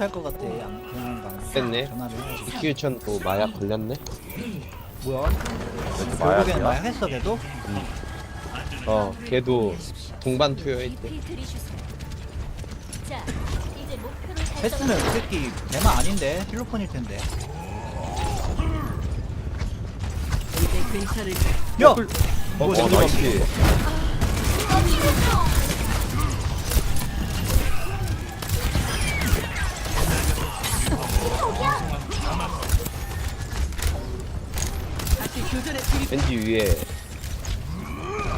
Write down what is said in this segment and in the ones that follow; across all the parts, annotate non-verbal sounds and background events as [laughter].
취할 것 같아. 안, 그냥 가. 됐네. 전화를 해야지. 이키유천도 마약 걸렸네? 뭐야? 마약이야? 마약 했어 걔도? 어 걔도 동반 투여했대. 자, 이제 목표를 이 새끼 대만 아닌데 필로폰일 텐데. 이제 거야. 야! 어 젠드 저 왠지 위에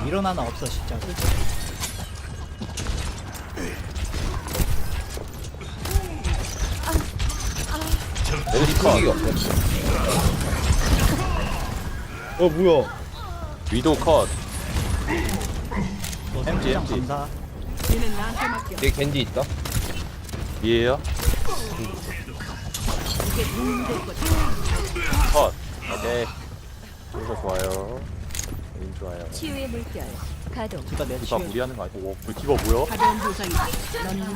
이런 하나 없어 진짜. 어디 크기가 없어 어 뭐야 위도 컷. MG MG. 감사. 얘는 나한테 맡겨. 뒤에 겐지 있다 거지. 컷. 오케이. 이거 좋아요. 인 좋아요. 치유의 물결 가동. 디바 내 디바 치유. 무리하는 거 아니고. 오, 디바 뭐야? 가벼운 부상이다. 넌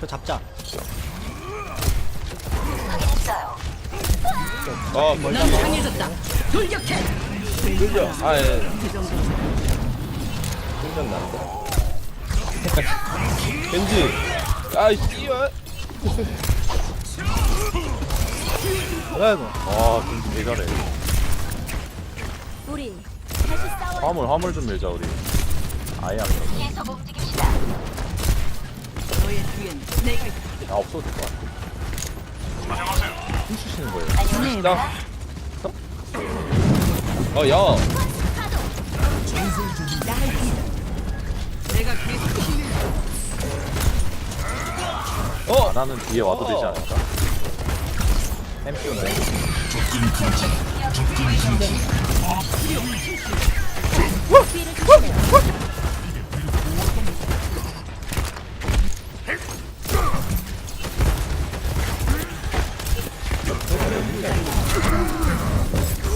저 잡자. 아넌 멀리 강해졌다. 돌격해. 끌려 아예 그 정도. 충전 난다 겐지 아이 씨발 뭐야 이거? 와, 진짜 개 잘해. 우리 다시 싸워. 화물, 화물 좀 밀자, 우리. 아예 안 밀어. 계속 움직입시다. 너의 뒤엔 내가 있다. 아, 없어도 될 것 같아. 훔치시는 거예요. 나 어야 내가 계속 힘을 어 나는 뒤에 와도 되지 않을까? 햄피오네. 뒤를 조심해요.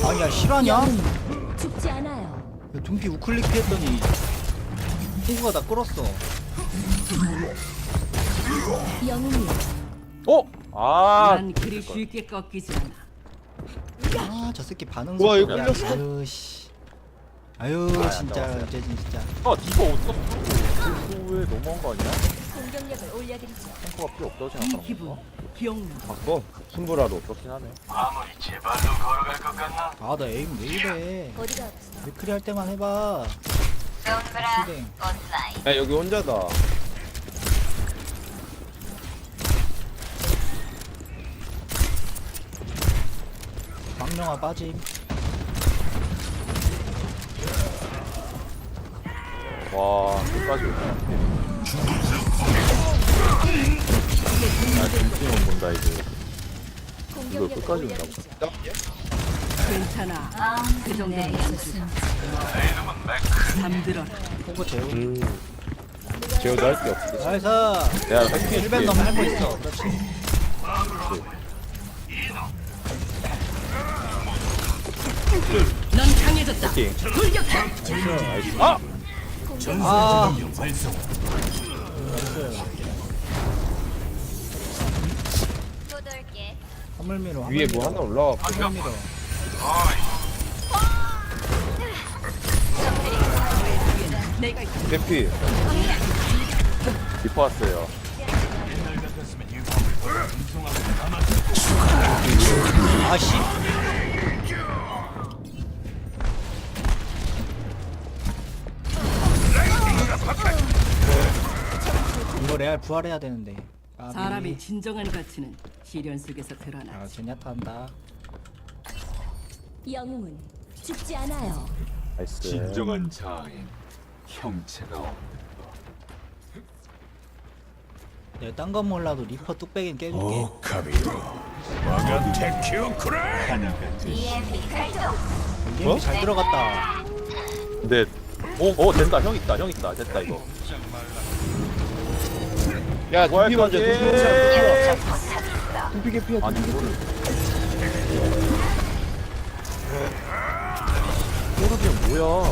아니야 실화냐? 죽지 않아요. 둠피 우클릭 했더니 호구가 다 끌었어. 영웅이 어? 아, 난 그리 쉽게 꺾이지 않아. 아 저 새끼 반응 우와, 이거 속도가- 끌렸어. 아유 씨. 아유 아, 안 진짜 나왔어요. 진짜. 아, 디바 어디서 왜 너무한 거 아니야? 공격력을 올려드리죠. 탱커가 필요 없다고 이 생각하는 기분? 기억나. 바꿔 순부라로 그렇긴 하네. 아 나 에임 왜 이래? 어디가 아프세요? 위클리 할 때만 해봐. 실행. 야 여기 혼자다 망령아 빠짐. 와, 끝까지. 나 김치만 본다, 이제. 공격력을 끝까지 온다고? 괜찮아. 그 정도는 안 돼. 잠들어라. 호구 재우. 음 제어도 할 게 없어 나이스. 내가 햄피 1벤 넘할거 있어. 그렇지. 넌 강해졌다. 팅 돌격해. 아! 아또 돌게. 화물미로 위에 뭐 하나 올라와 화물미로. 내가 있다. 대피 리퍼 왔어요. 아씨. 이거 레알 부활해야 되는데. 까비. 사람의 진정한 가치는 시련 속에서 드러나. 아 제냐타 한다. 영웅은 죽지 않아요. 나이스. 진정한 자아엔 형체가 없다. 내가 딴건 몰라도 리퍼 뚝배기는 깨줄게. 오카비로 와가 테키오쿠라 게임이 잘 들어갔다. 근데, 오, 오, 된다. 형 있다, 형 있다. 됐다, 이거. 야 두피 먼저 두피. 먼저 두피 개피야 아니, 이거를. 호르비언 뭐야?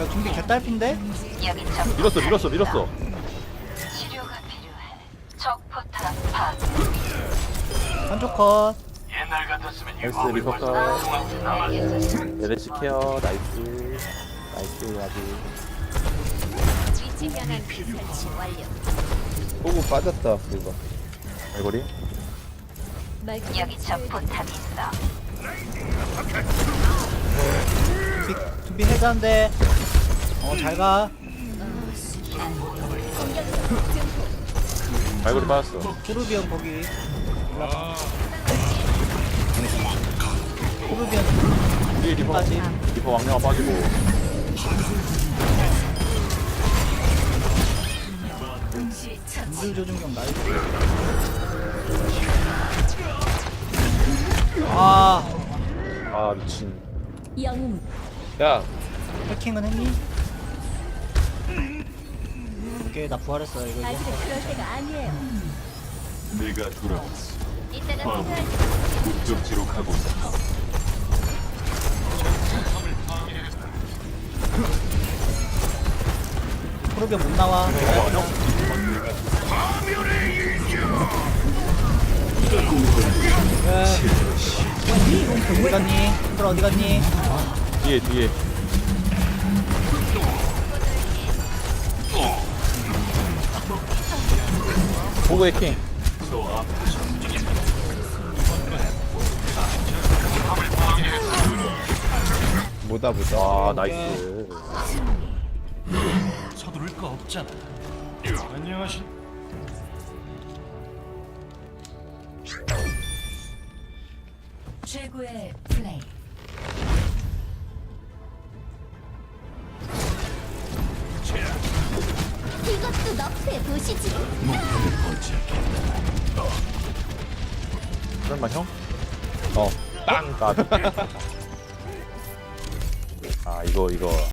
야 준비 개딸핀데? 밀었어 밀었어 밀었어 한쪽 컷 나이스 리퍼카 메르시 케어 나이스 나이스 아주 위치 변환 설치 완료. 호구 빠졌다 이거. 알고리? 여기 저 포탑 있어. 준비 준비 해자인데. 어 잘 가. 알고리 빠졌어. 토르비언 거기. 토르비언 뒤에 리퍼 빠지. 리퍼 왕령아 빠지고 물 조준경 나이스 아 아 미친 영웅 야 해킹은 했니? 오케이 나 부활했어 이거 이거 아직은 그럴 때가 아니에요. 내가 돌아왔어. 이따가 어. 필요할 목적지로 가고 있다. 토르비언 못 나와 예. 어디 갔니? 들 어디 갔니? 뒤에 뒤에 호그 해킹 뭐다 보다 아 나이스 서두를 거 없잖아. 안녕하신. 최고의 플레이. 이것도 너프해 보시지. 설마 형? 어 땅! 아 [laughs] 이거 이거